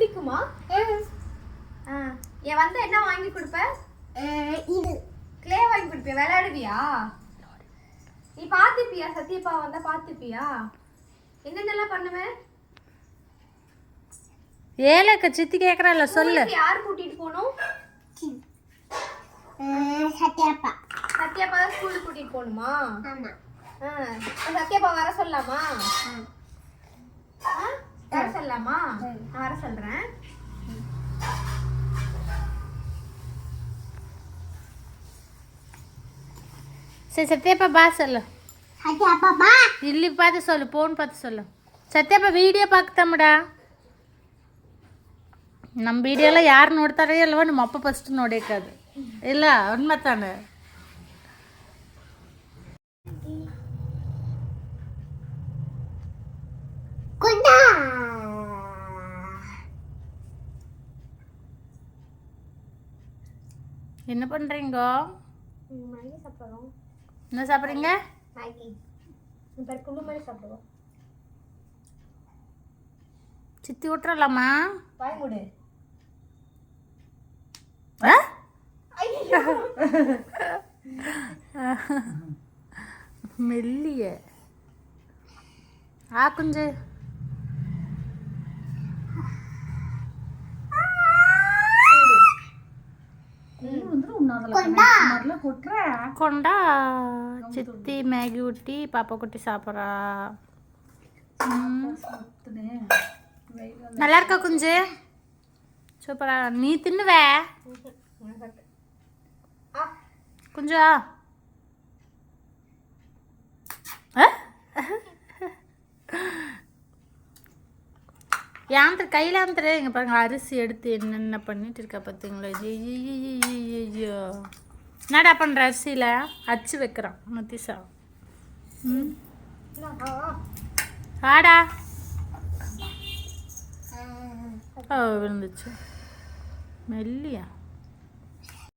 பிடிக்குமா? ஆ என் வந்தா என்ன வாங்கி கொடுப்ப? இது. க்ளே வாங்கி கொடுப்பியா? விளையாடுவியா? நீ பார்த்துப்பியா? சத்யப்பா வந்தா பார்த்துப்பியா? என்னென்னலாம் பண்ணுவேன் ஏலக்க சித்தி கேட்குறல்ல சொல்லு. யார் கூட்டிட்டு போகணும் சத்யாப்பா. சத்யாப்பா ஸ்கூலுக்கு கூட்டிட்டு போகணுமா ஆமா. ஆ சத்யாப்பா வர சொல்லலாமா சொல்லலாமா நான் வர சொல்றேன் சரி சத்யாப்பா பா சொல்லு சத்யாப்பா பா ಇಲ್ಲಿ பார்த்து சொல்லு ஃபோன் பார்த்து சொல்லு ಸತ್ಯಪ್ಪ ವಿಡಿಯೋ ಪಾಕ್ತಮ್ಮಡ ನಮ್ಮ ವಿಡಿಯೋ ಎಲ್ಲ ಯಾರು ನೋಡ್ತಾರೆ ಅಲ್ವ ನಿಮ್ಮ ಅಪ್ಪ ಫಸ್ಟ್ ನೋಡೇಕದು ಇಲ್ಲ ಉನ್ಮತ್ತಾನೆ குண்டா என்ன பண்ணுறீங்க மேகி சாப்பிடுறோம். என்ன சாப்பிட்றீங்க? மேகி. இப்போ குழு மாதிரி சாப்பிடுவோம். சித்தி விட்டுறலாமா மெல்லிய. ஆ குஞ்சு. கொண்டா? சித்தி மேகி ஊட்டி பாப்பா குட்டி சாப்பிட்றா. நல்லா இருக்கா குஞ்சு? சூப்பரா. நீ தின்னுவே? ஆ குஞ்சா ஆ? ஏந்திர கையில் ஏந்திர இங்கே பாருங்க அரிசி எடுத்து என்னென்ன பண்ணிட்டு இருக்கா பார்த்தீங்களா ஐயோ என்னடா பண்ணுற அரிசியில்? அச்சு வைக்கிறான் மத்திசா. ம்? ஆடா ஓ விழுந்துச்சு. மெல்லியா.